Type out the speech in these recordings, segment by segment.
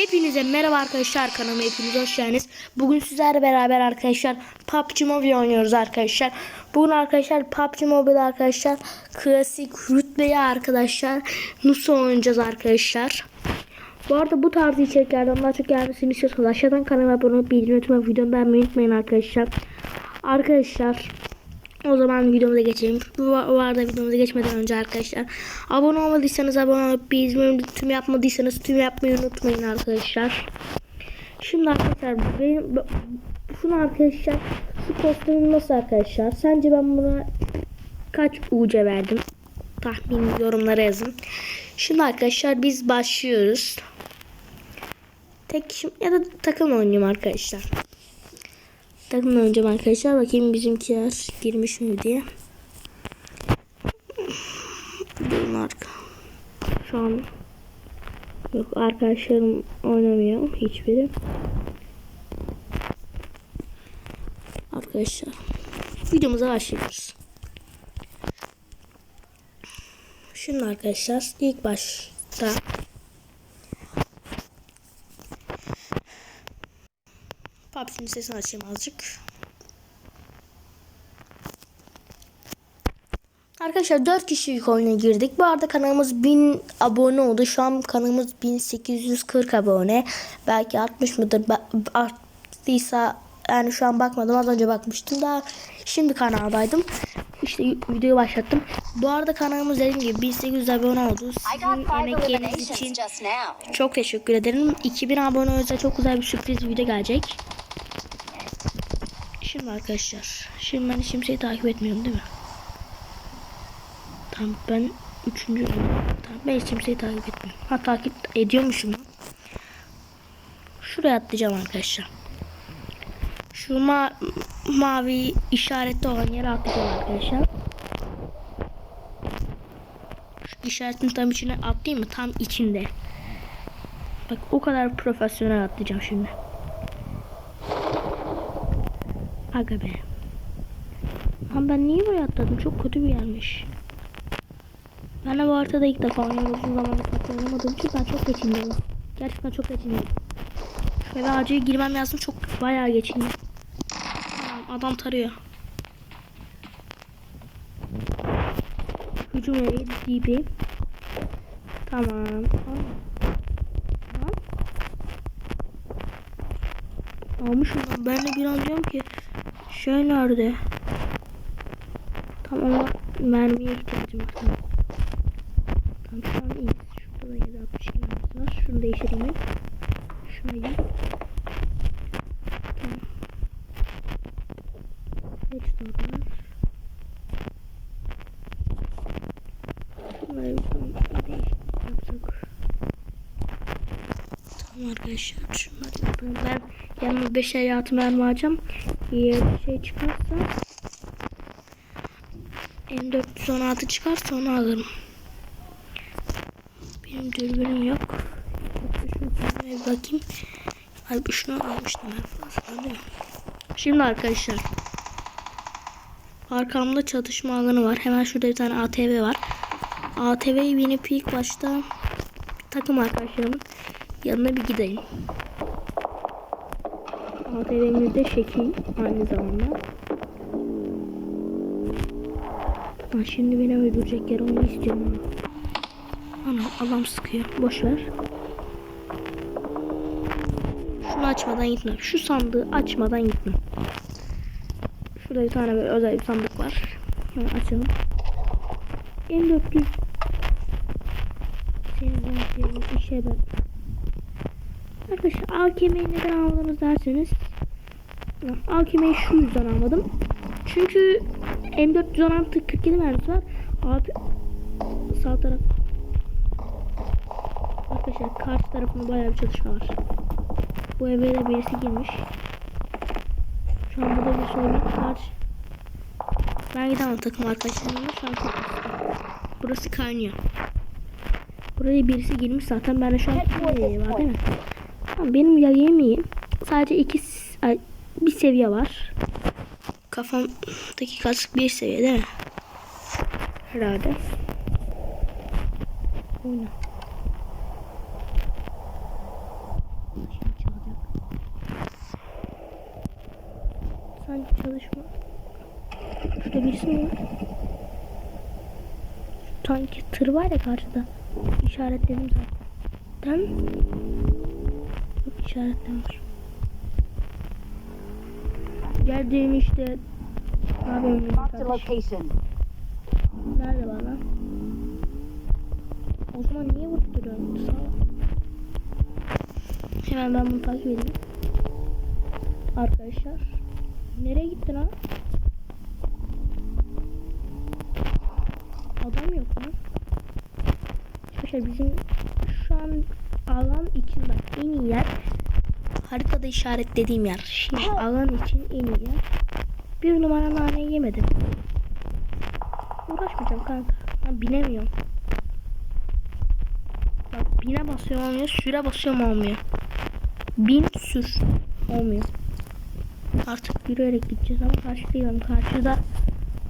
Hepinize merhaba arkadaşlar kanalıma hepiniz hoş geldiniz. Bugün sizlerle beraber arkadaşlar PUBG Mobile oynuyoruz arkadaşlar. Bugün arkadaşlar PUBG Mobile arkadaşlar klasik rütbeyi arkadaşlar nasıl oynayacağız arkadaşlar. Bu arada bu tarz içeriklerden daha çok gelmesini istiyorsanız aşağıdan kanalıma abone olup bildirim açmayı videomu beğenmeyi unutmayın arkadaşlar. Arkadaşlar o zaman videomuza geçelim. Bu, arada videomuza geçmeden önce arkadaşlar abone olmadıysanız abone olup bildirim tüm yapmadıysanız tüm yapmayı unutmayın arkadaşlar. Şimdi arkadaşlar benim şunu arkadaşlar şu kostümüm nasıl arkadaşlar? Sence ben buna kaç UC verdim? Tahmin yorumlara yazın. Şimdi arkadaşlar biz başlıyoruz. Tek ya da takım oynuyorum arkadaşlar. Takım oynayacağım arkadaşlar. Bakayım bizimkiler girmiş mi diye. Durun arka. Şu an yok arkadaşlarım oynamıyor hiçbiri. Arkadaşlar videomuza başlıyoruz. Şimdi arkadaşlar ilk başta PUBG'nin sesini açayım azıcık. Arkadaşlar 4 kişilik oyuna girdik. Bu arada kanalımız 1000 abone oldu. Şu an kanalımız 1840 abone. Belki 60 mıdır? Ba- Arttıysa yani şu an bakmadım. Az önce bakmıştım. Daha şimdi kanaldaydım. İşte videoyu başlattım. Bu arada kanalımız dediğim gibi 1800 abone oldu. Sizin emekleriniz için çok teşekkür ederim. 2000 abone özel çok güzel bir sürpriz video gelecek. Şimdi arkadaşlar. Şimdi ben kimseyi takip etmiyorum değil mi? Tamam ben üçüncü. Tamam ben hiç kimseyi takip etmiyorum. Ha takip ediyormuşum. Şuraya atlayacağım arkadaşlar. Şu ma mavi işaretli olan yere atlayacağım arkadaşlar. Şu işaretin tam içine atlayayım mı? Tam içinde. Bak o kadar profesyonel atlayacağım şimdi. Aga be. Lan ben niye buraya atladım? Çok kötü bir yermiş. Ben de bu haritada ilk defa oynuyorum. Uzun zamandır farklı oynamadığım için ben çok geçindim. Gerçekten çok geçindim. Eve acil girmem lazım. Çok bayağı geçindim. Tamam, adam tarıyor. Hücum evi DP. Tamam. Tamam. Almışım lan. Ben de bir diyorum ki şey nerede? Tamam ama mermiye ihtiyacım var. Tamam. Tamam şu an iyiyiz. Şurada da 762 mermimiz var. Şunu değiştireyim ben. İyi. Tamam. Redstone var. Şunları bir. Tamam arkadaşlar şunları yapalım. Ben yanıma 5 hayatı mermi Eğer bir şey çıkarsa M416 çıkarsa onu alırım. Benim dürbünüm yok. Bakayım. Ay şunu almıştım? Şimdi arkadaşlar. Arkamda çatışma alanı var. Hemen şurada bir tane ATV var. ATV'yi binip ilk başta takım arkadaşlarımın yanına bir gideyim. ATV'miz de şekil aynı zamanda. Ha, şimdi beni öldürecek yer onu istiyorum. Ana adam sıkıyor. Boş ver. Şunu açmadan gitme. Şu sandığı açmadan gitme. Şurada bir tane böyle özel bir sandık var. Hemen açalım. M400 Senin senin işe bak. Arkadaşlar AKM'yi neden aldınız derseniz AKM'yi şu yüzden almadım. Çünkü M416 47 mermisi var. Abi sağ taraf Arkadaşlar karşı tarafında bayağı bir çalışma var. Bu eve de birisi girmiş. Şu an burada bir sorun karşı. Ben gidemem takım arkadaşlarımla şu an çok. Burası kaynıyor. Buraya birisi girmiş zaten. Ben de şu an ee, var değil mi? Tamam, benim yemeğim sadece iki s- ay, bir seviye var. Kafamdaki kasık bir seviye değil mi? Herhalde. Oyna. Sanki çalışma. Şurada birisi mi var? Sanki tır var ya karşıda. İşaretledim zaten. İşaretlemiş. Geldiğim işte. Ne yapayım Marked a kardeşim? location. Nerede bana? O zaman niye vurup duruyorsun? Sağ ol. Hemen ben bunu takip edeyim. Arkadaşlar. Nereye gittin ha? Adam yok mu? Arkadaşlar bizim şu an alan için bak en iyi yer haritada işaretlediğim yer. Şimdi alan için en iyi yer. Bir numara nane yemedim. Uğraşmayacağım kanka. Ben binemiyorum. Bak bine basıyorum olmuyor. Süre basıyorum olmuyor. Bin sür. Olmuyor. Artık yürüyerek gideceğiz ama karşılayalım. Karşıda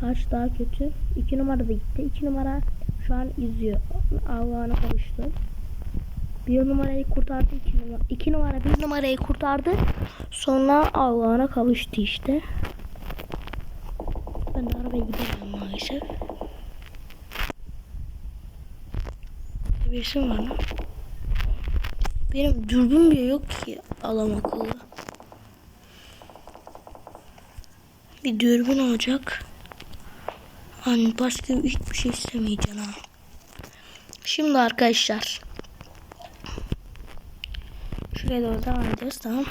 karşı daha kötü. İki numara da gitti. İki numara şu an izliyor. Allah'ına kavuştu. Bir numarayı kurtardı. iki numara. İki numara bir numarayı kurtardı. Sonra Allah'ına kavuştu işte. Ben de arabaya gidelim maalesef. Birisi var lan? Benim dürbün bile yok ki alam akıllı. Bir dürbün olacak. Hani başka hiçbir şey istemeyeceğim ha. Şimdi arkadaşlar. Şuraya doğru devam ediyoruz tamam.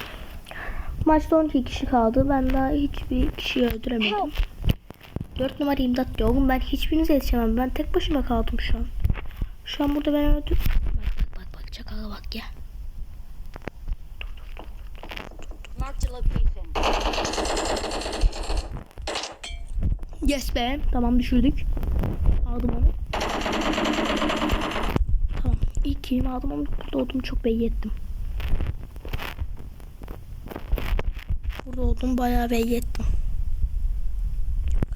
Maçta 12 kişi kaldı. Ben daha hiçbir kişiyi öldüremedim. 4 numara imdat diyor. Oğlum ben hiçbirinize yetişemem. Ben tek başıma kaldım şu an. Şu an burada ben öldüm. Bak bak bak bak çakala bak ya. Yes be. Tamam düşürdük. Aldım onu. Tamam. İlk kelime aldım ama burada olduğumu çok belli ettim. Olduğumu bayağı belli ettim.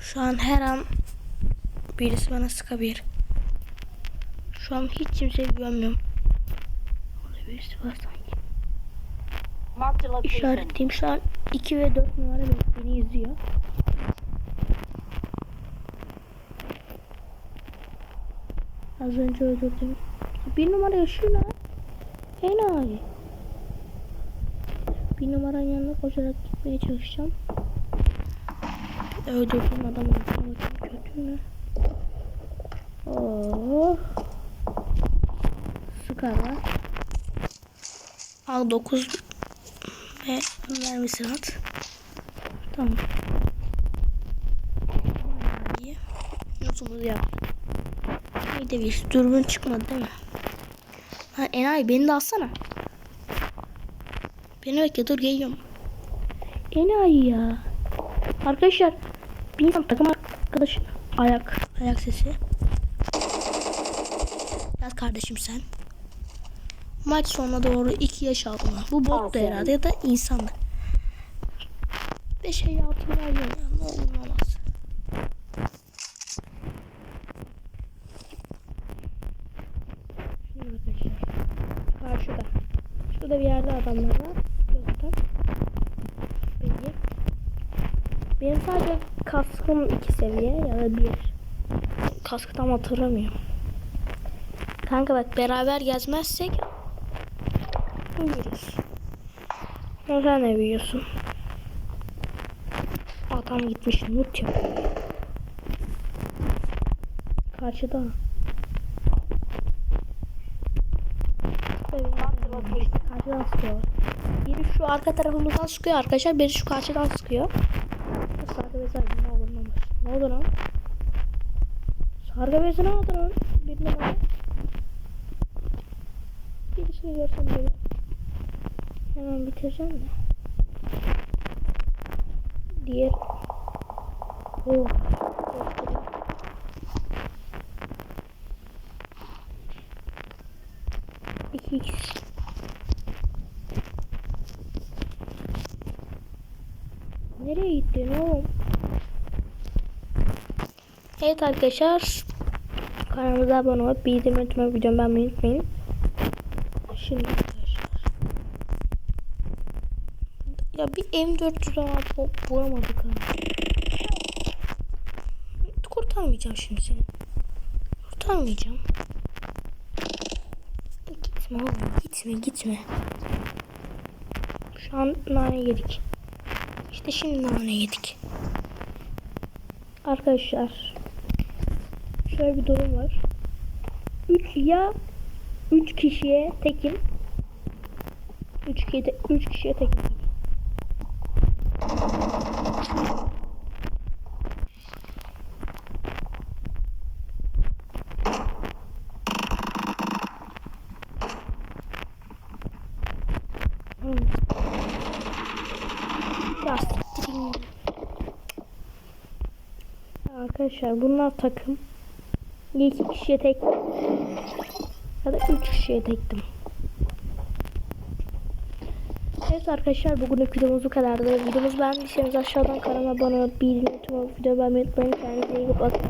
Şu an her an birisi bana sıkabilir. Şu an hiç kimseye güvenmiyorum. Orada birisi var sanki. İşaretleyeyim şu an 2 ve 4 numara beni izliyor. Az önce öldürdüm. Bir numara yaşıyor lan. Enayi. Bir numaranın yanına koşarak gitmeye çalışacağım. Öldürdüğüm adamın bakayım kötü mü? Oh. Sıkar lan. Al 9 ve mermisini at. Tamam. İyi. Notumuzu yaptık. De bir dürbün çıkmadı değil mi? Ha Enayi beni de alsana. Beni bekle dur geliyorum. Enayi ya. Arkadaşlar bir insan takım arkadaşı ayak ayak sesi. Yaz kardeşim sen. Maç sonuna doğru 2 yaş aldılar. Bu bot da herhalde ya da insanlar. 5 ay altı var ya ne olur olmaz. Karşıda. Şurada bir yerde adamlar var. Zaten. Belli. Benim sadece kaskım 2 seviye ya da 1. Kaskı tam hatırlamıyorum. Kanka bak beraber gezmezsek Uyuruz. Sen ne biliyorsun? Adam gitmiş Nut ya. Karşıda. Karşıdan sıkıyor. Biri şu arka tarafımızdan sıkıyor arkadaşlar. Biri şu karşıdan sıkıyor. Sargı bezi ne olur ne oldu lan? Sargı bezi ne oldu lan? Bir numara. Birisini görsem böyle. Hemen bitireceğim de. Diğer. Oh. Nereye gittin oğlum? Evet arkadaşlar. Kanalımıza abone olup bildirim etmeyi videomu beğenmeyi unutmayın. Şimdi arkadaşlar. Ya bir M400 ama bu- bulamadık ha. Kurtarmayacağım şimdi seni. Kurtarmayacağım. Gitme oğlum gitme gitme. Şu an nane yedik. İşte şimdi nane yedik. Arkadaşlar. Şöyle bir durum var. 3 ya 3 kişiye tekim. 3 kişiye, te, üç kişiye tekim. Hmm. Arkadaşlar bunlar takım. İki kişiye tek ya da üç kişiye tektim. Evet arkadaşlar bugünlük videomuz bu kadardı. Videomuzu beğendiyseniz aşağıdan kanalıma abone olup bildirim tüm videoyu beğenmeyi unutmayın. Kendinize iyi bakın.